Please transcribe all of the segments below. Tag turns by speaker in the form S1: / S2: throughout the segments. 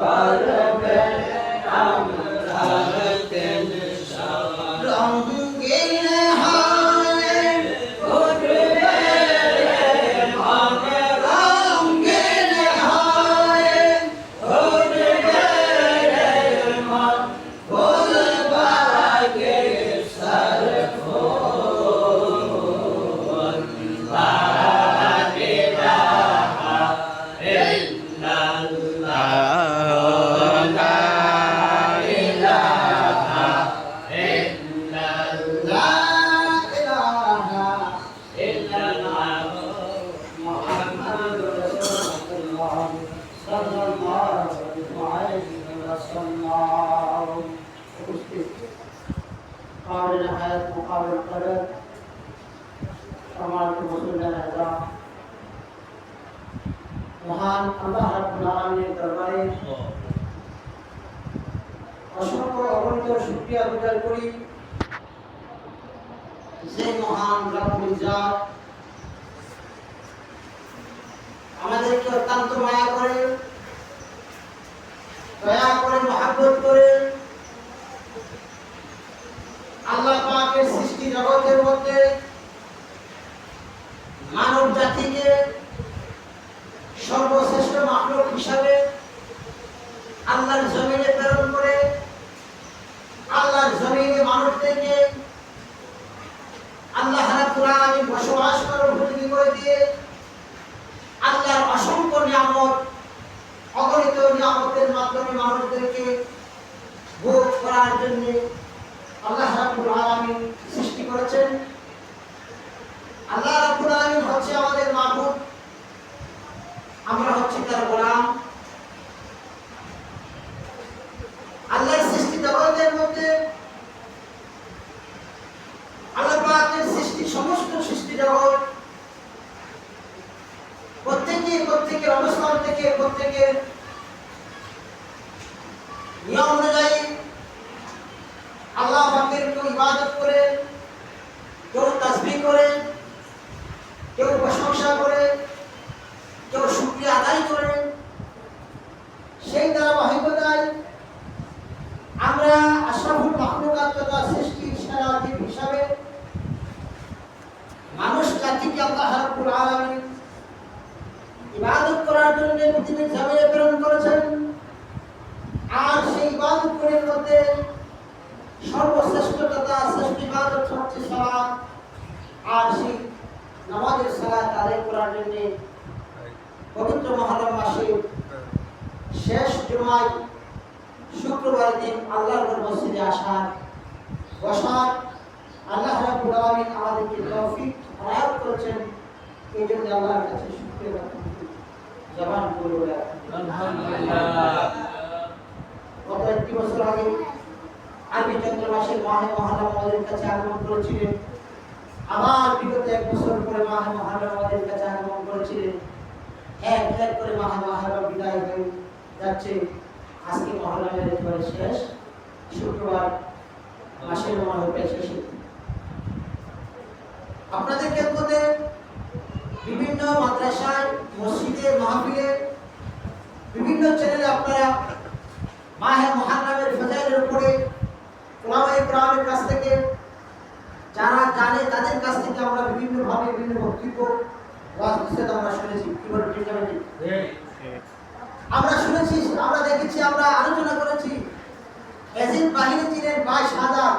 S1: Father. Kabil হায়াত মুকাবিল করে সম্মানিত মুসলিম আজম মহান আল্লাহ রাব্বুল আলামিনের দরবারে অসংখ্য অগণিত শুকরিয়া গুজার করি যে মহান রব্বুল ইজ্জত আমাদেরকে অত্যন্ত মায়া করে দয়া করে মহাব্বত করে আল্লাহ পাকের সৃষ্টি জগতের মধ্যে মানব সর্বশ্রেষ্ঠ মানব হিসাবে আল্লাহর জমিনে প্রেরণ করে, আল্লাহর জমিনে মানুষদেরকে আল্লাহ আলামিন বসবাস করার উপযোগী করে দিয়ে আল্লাহর অসংখ্য নিয়ামত, অগণিত নিয়ামতের মাধ্যমে মানুষদেরকে ভোগ করার জন্য আল্লাহ আলামিন সৃষ্টি করেছেন। আল্লাহ হচ্ছে আমাদের মাবুদ আমরা হচ্ছি তার গোলাম। আল্লাহর সৃষ্টি জগতের মধ্যে সৃষ্টি, সমস্ত সৃষ্টি জগৎ প্রত্যেকে প্রত্যেকের অবস্থান থেকে প্রত্যেকের নিয়ম অনুযায়ী আল্লাহ ইবাদত করে, কেউ তাসবিহ করে কেউ প্রশংসা করে, কেউ শুকরিয়া আদায় করে। সেই ধারাবাহিকতায় আমরা আশরাফুল মাখলুকাত তথা সৃষ্টি সেরা হিসাবে মানুষ জাতিকে আল্লাহ রাব্বুল আলামিন ইবাদত করার জন্য পৃথিবীর জমিনে প্রেরণ করেছেন। আর সেই ইবাদত করার মধ্যে সর্বশ্রেষ্ঠ তথা শ্রেষ্ঠ ইবাদত হচ্ছে সালাত। আর সেই নামাজের সালাত আদায় জন্য পবিত্র মহরম মাসে শেষ জুমায় শুক্রবার দিন আল্লাহর মসজিদে আসার বসার আল্লাহ রাব্বুল আলামিন আমাদেরকে তৌফিক আয়াত করেছেন। এই জন্য আল্লাহর কাছে শুকরিয়া জবান করে বলে গত একটি বছর আগে আরবি চন্দ্র মাসের মাহে মহারম আমাদের কাছে আগমন করেছিলেন। আবার বিগত এক বছর পরে মাহে মহারম আমাদের কাছে আগমন করেছিলেন এক করে মাহে মহারম বিদায় হয়ে যাচ্ছে। আজকে মহরমের একেবারে শেষ। শুক্রবার মাসের মহরমটা শেষে। আপনাদের ক্ষেত্রে বিভিন্ন মাদ্রাসায়, মসজিদে, মাহফিলে বিভিন্ন চ্যানেলে আপনারা মাহে মহারমের ফজাইলের উপরে ওলামায়ে কেরামের কাছ থেকে, যারা জানে তাদের কাছ থেকে আমরা বিভিন্ন ভাবে বিভিন্ন বক্তব্য ওয়াজ আমরা শুনেছি কি বলে ঠিক আমরা শুনেছি আমরা দেখেছি আমরা আলোচনা করেছি। এজিদ বাহিনী ছিলেন বাইশ হাজার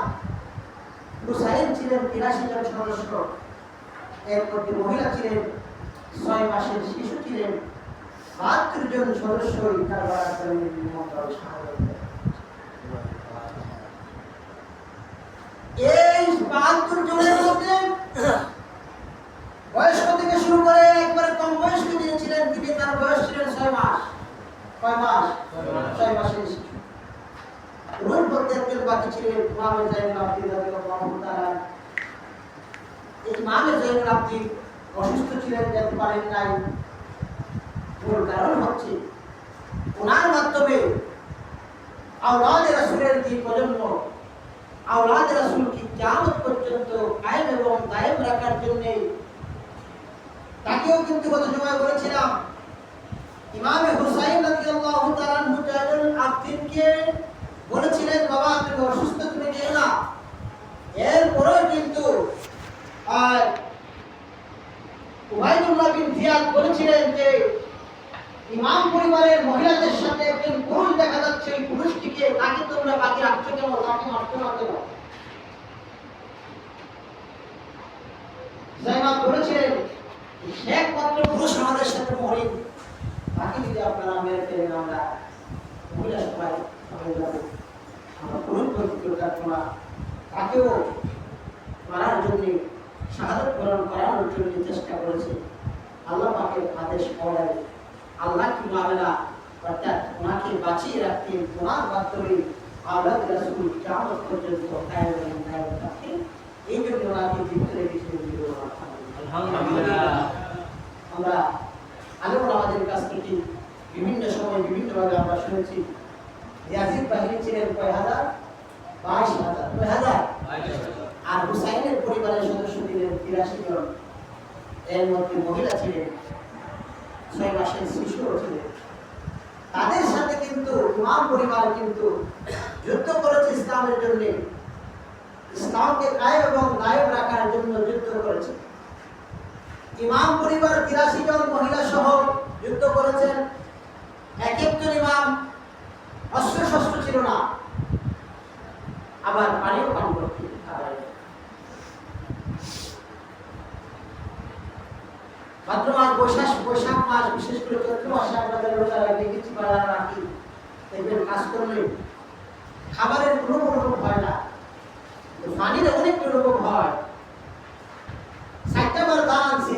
S1: হুসাইন ছিলেন তিরাশি জন সদস্য। এর মধ্যে মহিলা ছিলেন ছয় মাসের শিশু ছিলেন বাহাত্তর জন সদস্য। এই বাহাত্তর জনের মধ্যে বয়স্ক থেকে শুরু করে একবারে কম বয়স্ক যিনি ছিলেন তিনি তার বয়স ছিলেন ছয় মাস। কয় মাস। ছয় মাসের শিশু। রুল বাকি ছিলেন ইমামে জাইনুল আবদিন রাদিয়াল্লাহু তাআলা। ইমামে জাইনুল আবদিন অসুস্থ ছিলেন যেতে পারেন নাই। মূল কারণ হচ্ছে ওনার মাধ্যমে আওলাদ রাসূলের যে প্রজন্ম, আওলাদ কি কিয়ামত পর্যন্ত কায়েম এবং দায়েম রাখার জন্য তাকেও কিন্তু গত জমায় বলেছিলাম ইমামে হুসাইন রাদিয়াল্লাহু তাআলা মুজাহিদুল আবদিনকে বলেছিলেন, বাবা, তুমি অসুস্থ, তুমি যেও না এরপরেও কিন্তু আর উবাইদুল্লাহ বিন জিয়াদ বলেছিলেন যে, ইমাম পরিবারের মহিলাদের সাথে একজন পুরুষ দেখা যাচ্ছে, ওই পুরুষটিকে তাকে তোমরা বাকি রাখছো কেন? তাকে মারতে না। জাইনাব বলেছিলেন একমাত্র পুরুষ আমাদের সাথে মহিন তাকে যদি আপনারা মেরে ফেলেন আমরা মহিলা সবাই হয়ে যাব। আমরা পুরুষ পবিত্রতা তোমরা তাকেও মারার জন্য, শাহাদত গ্রহণ করানোর জন্য চেষ্টা করেছে। আল্লাহ পাকের আদেশ পড়ে আল্লাহ কি মামলা? অর্থাৎ ওনাকে বাঁচিয়ে রাখতে ওনার মাধ্যমে আল্লাহ রাসূল কিয়ামত পর্যন্ত এই জন্য ওনাকে ভিতরে আমরা আলেম আমাদের কাছ থেকে বিভিন্ন সময় বিভিন্নভাবে আমরা শুনেছি ইয়াজিদ বাহিনী ছিলেন কয় হাজার? বাইশ হাজার। কয় হাজার? আর হুসাইনের পরিবারের সদস্য ছিলেন তিরাশি জন। এর মধ্যে মহিলা ছিলেন, ছয় মাসের শিশুও ছিলেন। তাদের সাথে কিন্তু ইমাম পরিবার কিন্তু যুদ্ধ করেছে ইসলামের জন্য। ইসলামকে কায়েম এবং গায়েব রাখার জন্য যুদ্ধ করেছে। ইমাম পরিবার তিরাশি জন মহিলা সহ যুদ্ধ করেছেন। এক একজন ইমাম অস্ত্র শস্ত্র ছিল না। আবার পানিও পান ভাদ্র মাস, বৈশাখ বৈশাখ মাস, বিশেষ করে চৈত্র মাসে আপনাদের রোজা কিছু রাখি, দেখবেন কাজ করলে খাবারের কোনো রোগ হয় না। পানির অনেক রোগ হয় ষাটটা বার দান আনছি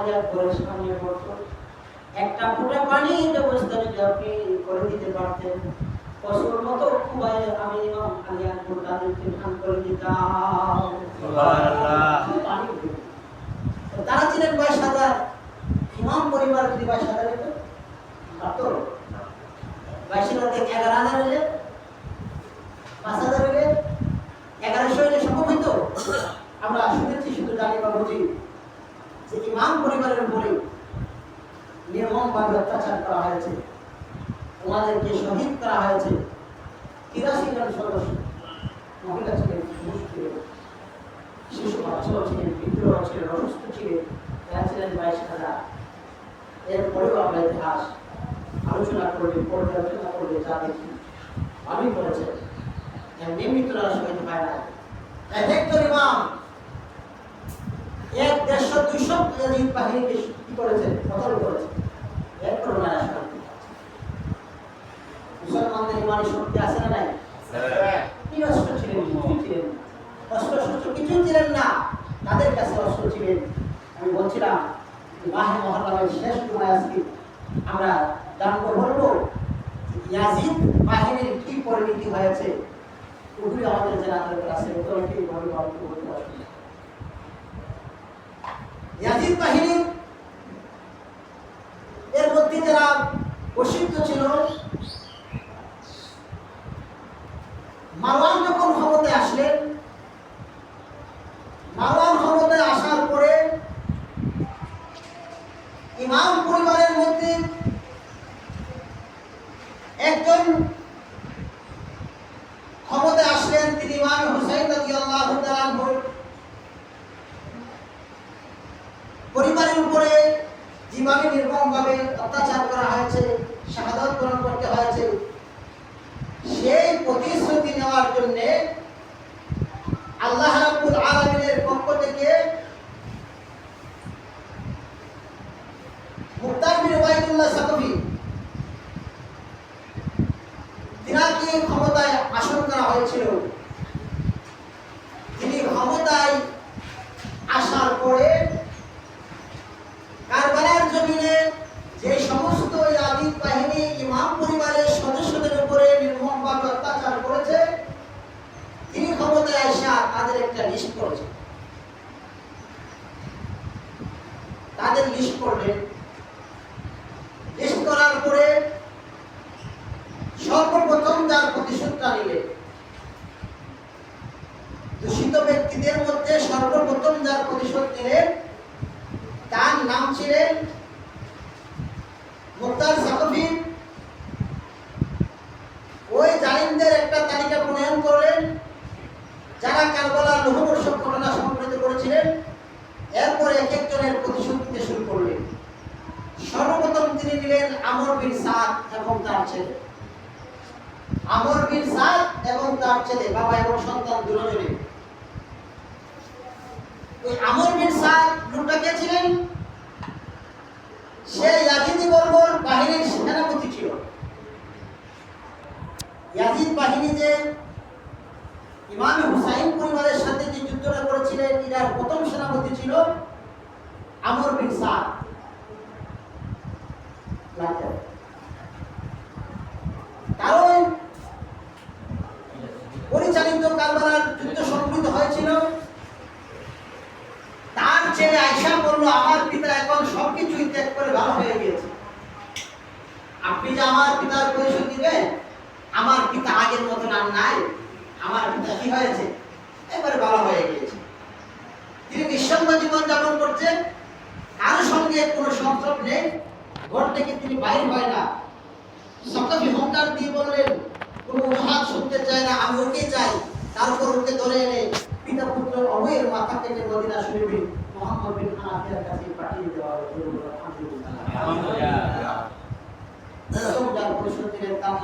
S1: আলী আকবরের সামনে পড়তো একটা ফোঁটা পানি ব্যবস্থা যদি আপনি করে দিতে পারতেন। মতো খুবই আমি ইমাম আলী আকবর তাদেরকে দান করে দিতাম। তো তারা ছিলেন বাইশ হাজার। ইমাম পরিবার যদি বাইশ হাজার হতো পারতো বাইশের মধ্যে এগারো হাজার হলে পাঁচ হাজার হলে এগারোশো হলে সম্ভব হইতো? আমরা শুনেছি শুধু জানি বা বুঝি। যে ইমাম পরিবারের উপরে নির্মমভাবে অত্যাচার করা হয়েছে। ওনাদেরকে শহীদ করা হয়েছে। তিরাশি জন সদস্য মহিলা ছিলেন, পুরুষ ছিলেন, শিশু বাচ্চাও ছিলেন বৃদ্ধরাও ছিলেন, অসুস্থ ছিলেন এরা ছিলেন বাইশ হাজার। এরপরেও আমরা ইতিহাস আলোচনা করলে, পর্যালোচনা করলে যা দেখি আমি বলেছে। নিয়মিতরা শহীদ হয় না এক একজন ইমাম এক দেড়শো দুইশো ইয়াজিদ বাহিনীকে কি করেছে? কতল করেছে। এরপর ওনারা শহীদ মুসলমানদের ইমানি শক্তি আছে না নাই? কি অস্ত্র ছিলেন? ছিলেন না। অস্ত্র শস্ত্র কিছুই ছিলেন না। তাদের কাছে অস্ত্র ছিলেন। আমি বলছিলাম মাহে মহরমের শেষ সময় আজকে আমরা জানব বলব ইয়াজিদ বাহিনীর কি পরিণতি হয়েছে? ওগুলি আমাদের জানা দরকার আছে ওগুলোকে ভাবে গল্প করতে অসুবিধা ইয়াজিদ বাহিনী। এর মধ্যে যারা প্রসিদ্ধ ছিল মারওয়ান যখন ক্ষমতায় আসলেন মারওয়ান ক্ষমতায় আসার পরে ইমাম পরিবারের মধ্যে একজন ক্ষমতায় আসলেন তিনি ইমাম হুসাইন রাদিয়াল্লাহু তাআলা আনহুর পরিবারের উপরে যেভাবে নির্মমভাবে অত্যাচার করা হয়েছে, শাহাদত গ্রহণ করতে হয়েছে। সেই প্রতিশ্রুতি নেওয়ার জন্য আল্লাহ রাব্বুল আলামিনের পক্ষ থেকে মুক্তার বিন ওবাইদুল্লাহ সাকফি ক্ষমতায় আসন করা হয়েছিল। করেছে। তাদের লিস্ট করলেন। লিস্ট করার পরে সর্বপ্রথম যার প্রতিশোধটা নিলেন, দূষিত ব্যক্তিদের মধ্যে সর্বপ্রথম যার প্রতিশোধ নিলেন, তার নাম ছিলেন মুক্তার সাকফি ওই জালিমদের একটা তালিকা প্রণয়ন করলেন যারা কারবালার লোহবর্ষক ঘটনা সংঘটিত করেছিলেন, এরপরে এক একজনের প্রতিশোধ নিতে শুরু করলেন। সর্বপ্রথম তিনি নিলেন আমর বিন সাদ এবং তার ছেলে। আমর বিন সাদ এবং তার ছেলে, বাবা এবং সন্তান দুজনে। ওই আমর বিন সাদ লোকটা কে ছিলেন? সে ইয়াজিদি বর্বর বাহিনীর সেনাপতি ছিল। ইয়াজিদ বাহিনী যে ইমাম হুসাইন পরিবারের সাথে যে যুদ্ধটা করেছিলেন, ইরার প্রথম সেনাপতি ছিল আমর বিন সাদ। কারণ পরিচালিত কারবালার যুদ্ধ সংগঠিত হয়েছিল। তার ছেলে আয়সা বলল, আমার পিতা এখন সবকিছুই ত্যাগ করে ভালো হয়ে গিয়েছে। আপনি যে আমার পিতার পরিচয় দিবেন, আমার পিতা আগের মতন আর নাই। আমার পিতা কি হয়েছে? এবারে ভালো হয়ে গিয়েছে। তিনি নিঃসঙ্গ জীবন যাপন করছেন কারোর সঙ্গে কোনো সংসব নেই। ঘর থেকে তিনি বাইর হয় না? সকফি হুঙ্কার দিয়ে বললেন কোনো অজুহাত শুনতে চায় না আমি ওকে চাই। তারপর ওকে ধরে এনে পিতা পুত্র অভয়ের মাথা থেকে মদিনা শরীফে মোহাম্মদ বিন হানাফিয়ার কাছে পাঠিয়ে দেওয়া হলো। আলহামদুলিল্লাহ। পরিষদ দিলেন তার